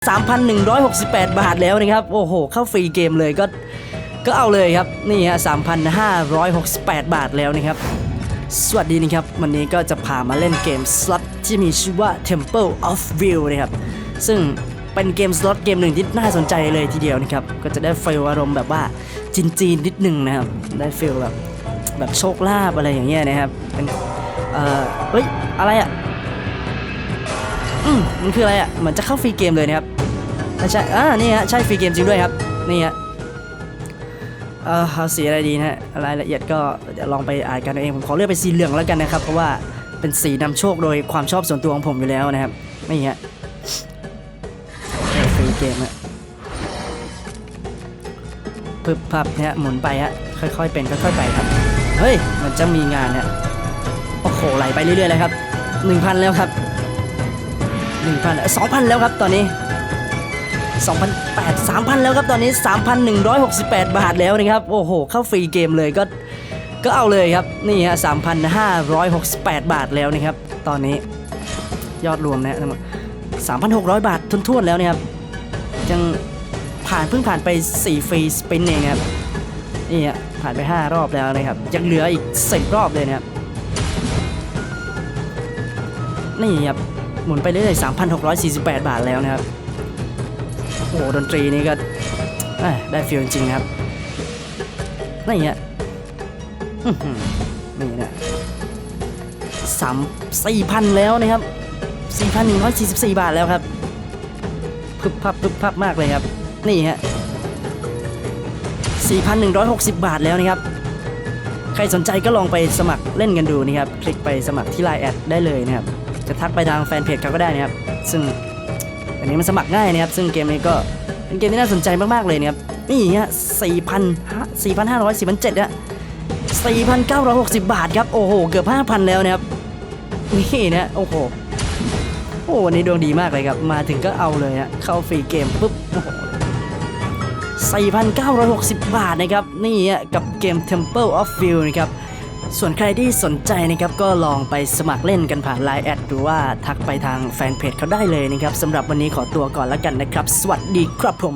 3,168 บาทแล้วนะครับ โอ้โห เข้าฟรีเกมเลยก็ ก็เอาเลยครับ นี่ฮะ 3,568 บาทแล้วนะครับ สวัสดีนะครับ วันนี้ก็จะพามาเล่นเกมสล็อตที่มีชื่อว่า Temple of View นะครับ ซึ่งเป็นเกมสล็อตเกมหนึ่งที่น่าสนใจเลยทีเดียวนะครับ ก็จะได้ฟีลอารมณ์แบบว่าจีนๆนิดหนึ่งนะครับ ได้ฟีลแบบแบบโชคลาภอะไรอย่างเงี้ยนะครับ เป็น เอ่อ เฮ้ย อะไรอะ อืมมันคืออะไรอะเหมือนจะเข้าฟรีเกมเลยนะครับไม่ใช่อ่านี่ฮะใช่ฟรีเกมจริงด้วยครับนี่ฮะเออเอาสีอะไรดีนะฮะรายละเอียดก็เดี๋ยวลองไปอ่านกันเองผมขอเลือกเป็นสีเหลืองแล้วกันนะครับเพราะว่าเป็นสีนำโชคโดยความชอบส่วนตัวของผมอยู่แล้วนะครับไม่ฮะฟรีเกมฮะพึบพับเนี่ยหมุนไปฮะค่อยๆเป็นค่อยๆไปครับเฮ้ยมันจะมีงานเนี่ยโอ้โหไหลไปเรื่อยๆเลยครับ 1,000 แล้วครับ หนึ่งพันสองพันแล้วครับตอนนี้สองพันแปดสามพันแล้วครับตอนนี้สามพันหนึ่งร้อยหกสิบแปดบาทแล้วนะครับ โอ้โห เข้าฟรีเกมเลยก็ก็เอาเลยครับ นี่ฮะสามพันห้าร้อยหกสิบแปดบาทแล้วนะครับ ตอนนี้ยอดรวมนะทั้งหมดสามพันหกร้อยบาททุนๆแล้วนะครับยังผ่านเพิ่งผ่านไปสี่ฟรีสปินเองครับนี่ฮะผ่านไป 5 รอบแล้วนะครับ ยังเหลืออีกสิบรอบเลยนะครับนี่ครับ หมุนไปเรื่อยๆ3,648 บาทแล้วนะครับ โอ้โหดนตรีนี่ก็ได้ฟีลจริงๆนะครับนี่ฮะนี่นะสามสี่พันแล้วนะครับ4,144บาทแล้วครับพึบพับพึบพับมากเลยครับ นี่ฮะ4,160บาทแล้วนะครับ ใครสนใจก็ลองไปสมัครเล่นกันดูนะครับ คลิกไปสมัครที่ไลน์แอดได้เลยนะครับ จะทักไปทางแฟนเพจเขาก็ได้นะครับ ซึ่งอันนี้มันสมัครง่ายนะครับ ซึ่งเกมนี้ก็เป็นเกมที่น่าสนใจมากๆเลยนะครับ นี่ฮะสี่พันสี่พันห้าร้อยสี่พันเจ็ดฮะสี่พันเก้าร้อยหกสิบบาทครับ โอ้โห เกือบห้าพันแล้วนะครับ นี่นะ โอ้โห โอ้วันนี้ดวงดีมากเลยครับ มาถึงก็เอาเลยฮะ เข้าฟรีเกมปุ๊บโอ้โห4,960 บาทนะครับ นี่ฮะกับเกม Temple of View นะครับ ส่วนใครที่สนใจนะครับก็ลองไปสมัครเล่นกันผ่าน Line แอดหรือว่าทักไปทางแฟนเพจเขาได้เลยนะครับสำหรับวันนี้ขอตัวก่อนแล้วกันนะครับ สวัสดีครับผม